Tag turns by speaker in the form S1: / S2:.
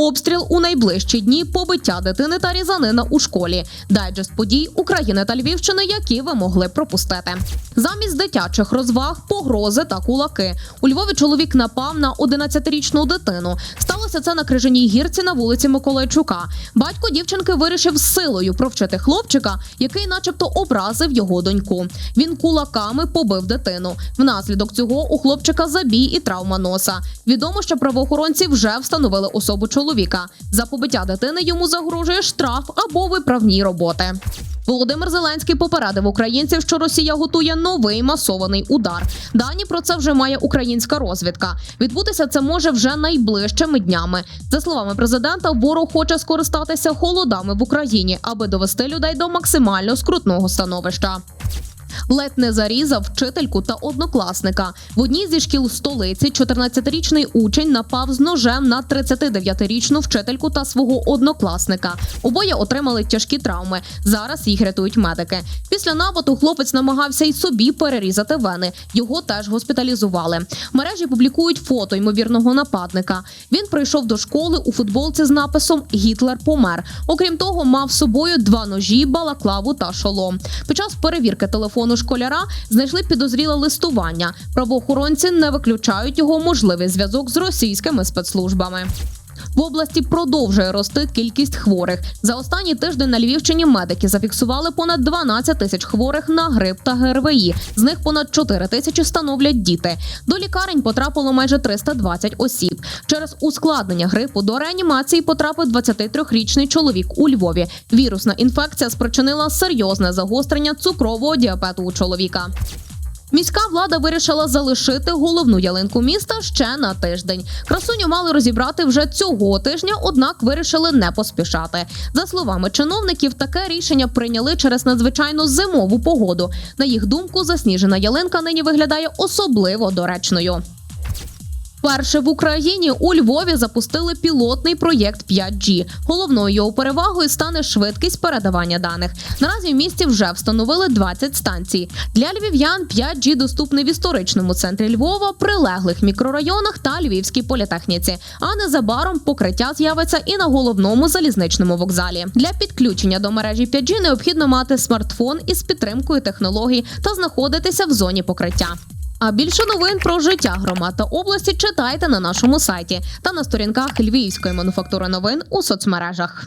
S1: Обстріл у найближчі дні, побиття дитини та різанина у школі. Дайджест подій України та Львівщини, які ви могли пропустити. Замість дитячих розваг, погрози та кулаки. У Львові чоловік напав на 11-річну дитину. Сталося це на крижаній гірці на вулиці Миколайчука. Батько дівчинки вирішив силою провчити хлопчика, який, начебто, образив його доньку. Він кулаками побив дитину. Внаслідок цього у хлопчика забій і травма носа. Відомо, що правоохоронці вже встановили особу чоловіка. За побиття дитини йому загрожує штраф або виправні роботи. Володимир Зеленський попередив українців, що Росія готує новий масований удар. Дані про це вже має українська розвідка. Відбутися це може вже найближчими днями. За словами президента, ворог хоче скористатися холодами в Україні, аби довести людей до максимально скрутного становища. Ледь не зарізав вчительку та однокласника. В одній зі шкіл столиці 14-річний учень напав з ножем на 39-річну вчительку та свого однокласника. Обоє отримали тяжкі травми. Зараз їх рятують медики. Після нападу хлопець намагався й собі перерізати вени. Його теж госпіталізували. В мережі публікують фото ймовірного нападника. Він прийшов до школи у футболці з написом Гітлер помер. Окрім того, мав з собою два ножі, балаклаву та шолом. Під час перевірки телефону школяра знайшли підозріле листування. Правоохоронці не виключають його можливий зв'язок з російськими спецслужбами. В області продовжує рости кількість хворих. За останній тиждень на Львівщині медики зафіксували понад 12 тисяч хворих на грип та ГРВІ. З них понад 4 тисячі становлять діти. До лікарень потрапило майже 320 осіб. Через ускладнення грипу до реанімації потрапив 23-річний чоловік у Львові. Вірусна інфекція спричинила серйозне загострення цукрового діабету у чоловіка. Міська влада вирішила залишити головну ялинку міста ще на тиждень. Красуню мали розібрати вже цього тижня, однак вирішили не поспішати. За словами чиновників, таке рішення прийняли через надзвичайно зимову погоду. На їх думку, засніжена ялинка нині виглядає особливо доречною. Перше в Україні у Львові запустили пілотний проєкт 5G. Головною його перевагою стане швидкість передавання даних. Наразі в місті вже встановили 20 станцій. Для львів'ян 5G доступний в історичному центрі Львова, прилеглих мікрорайонах та Львівській політехніці. А незабаром покриття з'явиться і на головному залізничному вокзалі. Для підключення до мережі 5G необхідно мати смартфон із підтримкою технологій та знаходитися в зоні покриття. А більше новин про життя громад та області читайте на нашому сайті та на сторінках Львівської мануфактури новин у соцмережах.